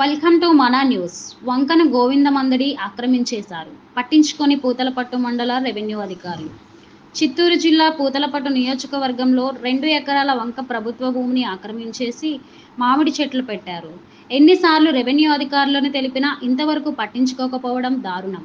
Welcome to Mana news. వంకను గోవిందమందడి ఆక్రమించేశారు. పట్టించుకొని పూతలపట్టు మండల రెవెన్యూ అధికారులు చిత్తూరు జిల్లా పూతలపట్టు నియోజకవర్గంలో రెండు ఎకరాల వంక ప్రభుత్వ భూమిని ఆక్రమించేసి మామిడి చెట్లు పెట్టారు. ఎన్నిసార్లు రెవెన్యూ అధికారులను తెలిపినా ఇంతవరకు పట్టించుకోకపోవడం దారుణం.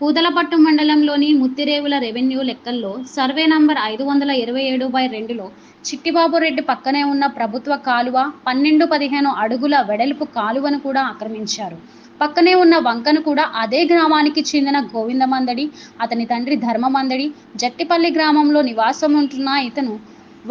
పూతలపట్టు మండలంలోని ముత్తిరేవుల రెవెన్యూ లెక్కల్లో సర్వే నంబర్ ఐదు వందల ఇరవై ఏడు బై రెండులో చిట్టిబాబు రెడ్డి పక్కనే ఉన్న ప్రభుత్వ కాలువ పన్నెండు పదిహేను అడుగుల వెడల్పు కాలువను కూడా ఆక్రమించారు. పక్కనే ఉన్న వంకను కూడా అదే గ్రామానికి చెందిన గోవిందమందడి అతని తండ్రి ధర్మమందడి జట్టిపల్లి గ్రామంలో నివాసం ఉంటున్న ఇతను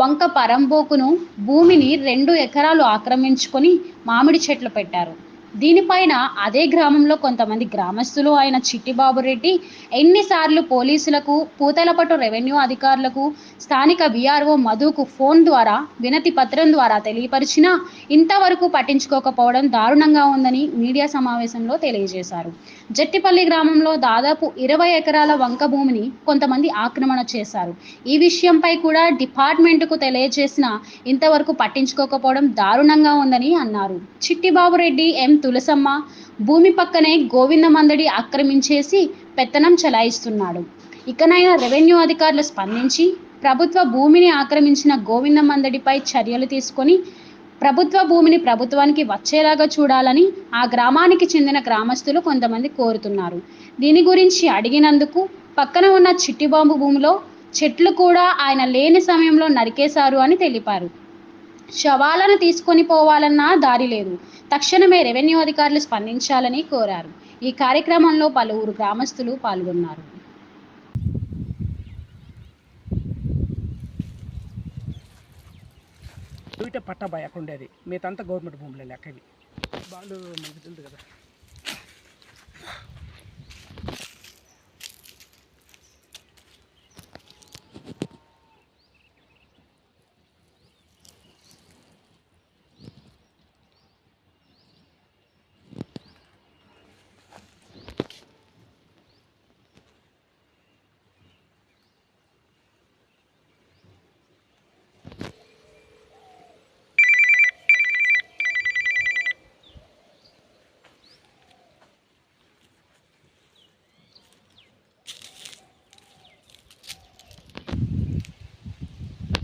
వంక పరంబోకును భూమిని రెండు ఎకరాలు ఆక్రమించుకొని మామిడి చెట్లు పెట్టారు. దీనిపైన అదే గ్రామంలో కొంతమంది గ్రామస్తులు అయిన చిట్టిబాబు రెడ్డి ఎన్నిసార్లు పోలీసులకు పూతలపట్టు రెవెన్యూ అధికారులకు స్థానిక విఆర్ఓ మధుకు ఫోన్ ద్వారా వినతి పత్రం ద్వారా తెలియపరిచినా ఇంతవరకు పట్టించుకోకపోవడం దారుణంగా ఉందని మీడియా సమావేశంలో తెలియజేశారు. జట్టిపల్లి గ్రామంలో దాదాపు ఇరవై ఎకరాల వంక భూమిని కొంతమంది ఆక్రమణ చేశారు. ఈ విషయంపై కూడా డిపార్ట్మెంట్కు తెలియజేసినా ఇంతవరకు పట్టించుకోకపోవడం దారుణంగా ఉందని అన్నారు. చిట్టిబాబు రెడ్డి ఎం తులసమ్మ భూమి పక్కనే గోవిందమందడి ఆక్రమించేసి పెత్తనం చెలాయిస్తున్నాడు. ఇకనైనా రెవెన్యూ అధికారులు స్పందించి ప్రభుత్వ భూమిని ఆక్రమించిన గోవిందమందడిపై చర్యలు తీసుకొని ప్రభుత్వ భూమిని ప్రభుత్వానికి వచ్చేలాగా చూడాలని ఆ గ్రామానికి చెందిన గ్రామస్తులు కొంతమంది కోరుతున్నారు. దీని గురించి అడిగినందుకు పక్కన ఉన్న చిట్టిబాంబు భూమిలో చెట్లు కూడా ఆయన లేని సమయంలో నరికేశారు అని తెలిపారు. శవాలను తీసుకొని పోవాలన్నా దారి లేదు. తక్షణమే రెవెన్యూ అధికారులు స్పందించాలని కోరారు. ఈ కార్యక్రమంలో పలువురు గ్రామస్తులు పాల్గొన్నారు. ఇటే అక్కడ ఉండేది గవర్నమెంట్ భూములు లెక్కవి వాళ్ళు కదా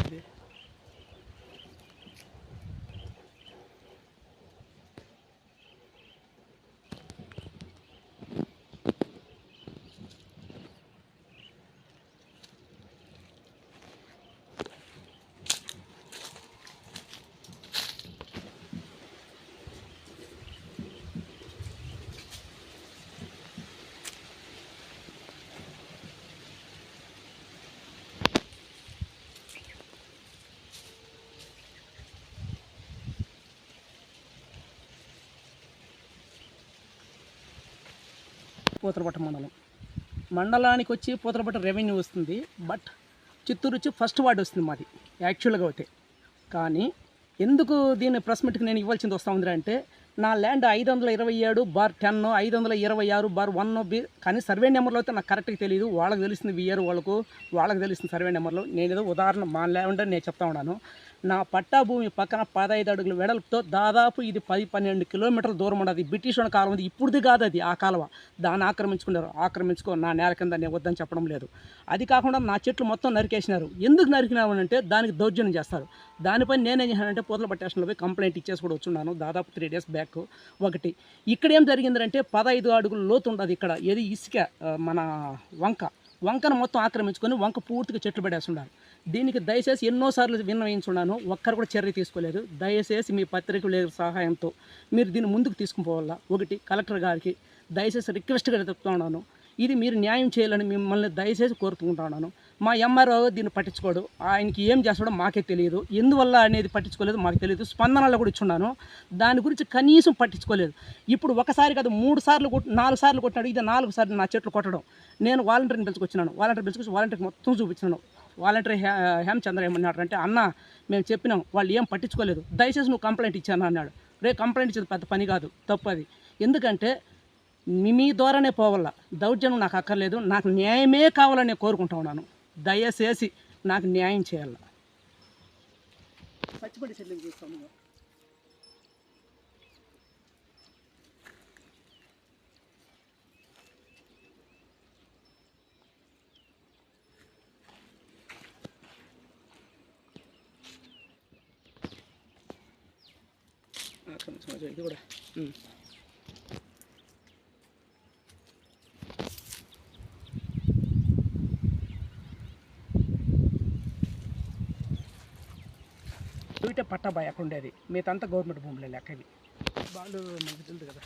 ఇది పూతలపట్ట మండలం. మండలానికి వచ్చి పూతలపట్ట రెవెన్యూ వస్తుంది. బట్ చిత్తూరు వచ్చి ఫస్ట్ వార్డు వస్తుంది మాది. యాక్చువల్గా అయితే. కానీ ఎందుకు దీన్ని ప్రెస్ మీట్కి నేను ఇవ్వాల్సింది వస్తూ ఉంది అంటే నా ల్యాండ్ ఐదు వందల ఇరవై ఏడు బార్ టెన్ ఐదు వందల ఇరవై ఆరు బార్ వన్ బి కానీ సర్వే నెంబర్లో అయితే నాకు కరెక్ట్గా తెలియదు వాళ్ళకి తెలిసింది వియర్ వాళ్ళకు వాళ్ళకి తెలిసిన సర్వే నెంబర్లో. నేను ఏదో ఉదాహరణ మా ల్యాండ్ అని నేను చెప్తా ఉన్నాను. నా పట్టా భూమి పక్కన పదహైదు అడుగుల వెడల్పుతో దాదాపు ఇది పది పన్నెండు కిలోమీటర్ల దూరం ఉండదు బ్రిటిష్ వాళ్ళ కాలం ఉంది. ఇప్పుడుది కాదు అది ఆ కాలువ. దాన్ని ఆక్రమించుకున్నారు. ఆక్రమించుకో నా నేల కింద నేను వద్దని చెప్పడం లేదు. అది కాకుండా నా చెట్లు మొత్తం నరికేసినారు. ఎందుకు నరికినారు అంటే దానికి దౌర్జన్యం చేస్తారు. దానిపై నేనేం చేశానంటే పూతల పట్టేషన్లో పోయి కంప్లైంట్ ఇచ్చేసి కూడా వచ్చున్నాను. దాదాపు త్రీ డేస్ బ్యాక్ ఒకటి. ఇక్కడ ఏం జరిగిందంటే పదహైదు అడుగులు లోతు ఉండదు ఇక్కడ. ఏది ఇసుక మన వంక. వంకను మొత్తం ఆక్రమించుకొని వంక పూర్తిగా చెట్లు పడేస్తున్నారు. దీనికి దయచేసి ఎన్నోసార్లు విన్నవించున్నాను. ఒక్కరు కూడా చర్య తీసుకోలేదు. దయచేసి మీ పత్రికల సహాయంతో మీరు దీన్ని ముందుకు తీసుకుపోవాలా? ఒకటి కలెక్టర్ గారికి దయచేసి రిక్వెస్ట్గా చెప్తున్నాను. ఇది మీరు న్యాయం చేయాలని మిమ్మల్ని దయచేసి కోరుకుంటున్నాను. మా ఎంఆర్ఓ దీన్ని పట్టించుకోడు. ఆయనకి ఏం చేస్తాడో మాకే తెలియదు. ఎందువల్ల అనేది పట్టించుకోలేదు? మాకు తెలియదు. స్పందనలో కూడా ఇచ్చున్నాను. దాని గురించి కనీసం పట్టించుకోలేదు. ఇప్పుడు ఒకసారి కాదు మూడు సార్లు కొట్ నాలుగు సార్లు కొట్టాడు ఇది నాలుగు సార్లు నా చెట్లు కొట్టడం. నేను వాలంటీర్ని పిలుచుకొచ్చినాను. వాలంటీర్ పిలుచుకొచ్చి వాలంటీర్కి మొత్తం చూపించినాను. వాలంటీర్ హేమచంద్ర ఏమన్నాడు అంటే అన్న మేము చెప్పినాం వాళ్ళు ఏం పట్టించుకోలేదు. దయచేసి నువ్వు కంప్లైంట్ ఇచ్చాను అన్నాడు. రే కంప్లైంట్ ఇచ్చేది పెద్ద పని కాదు తప్పు అది. ఎందుకంటే మీ మీ ద్వారానే పోవాలా. దౌర్జన్యం నాకు అక్కర్లేదు. నాకు న్యాయమే కావాలని నేను కోరుకుంటా ఉన్నాను. దయచేసి నాకు న్యాయం చేయాలి. పచ్చిపడి చెల్లింపు చేస్తాము. ఒక్క నిమిషం ఇది కూడా. పట్టా బాయ్ అక్కడ ఉండేది మిగతా అంతా గవర్నమెంట్ భూములే లెక్క ఇవి బాండ్ మనకు తెలుదు కదా.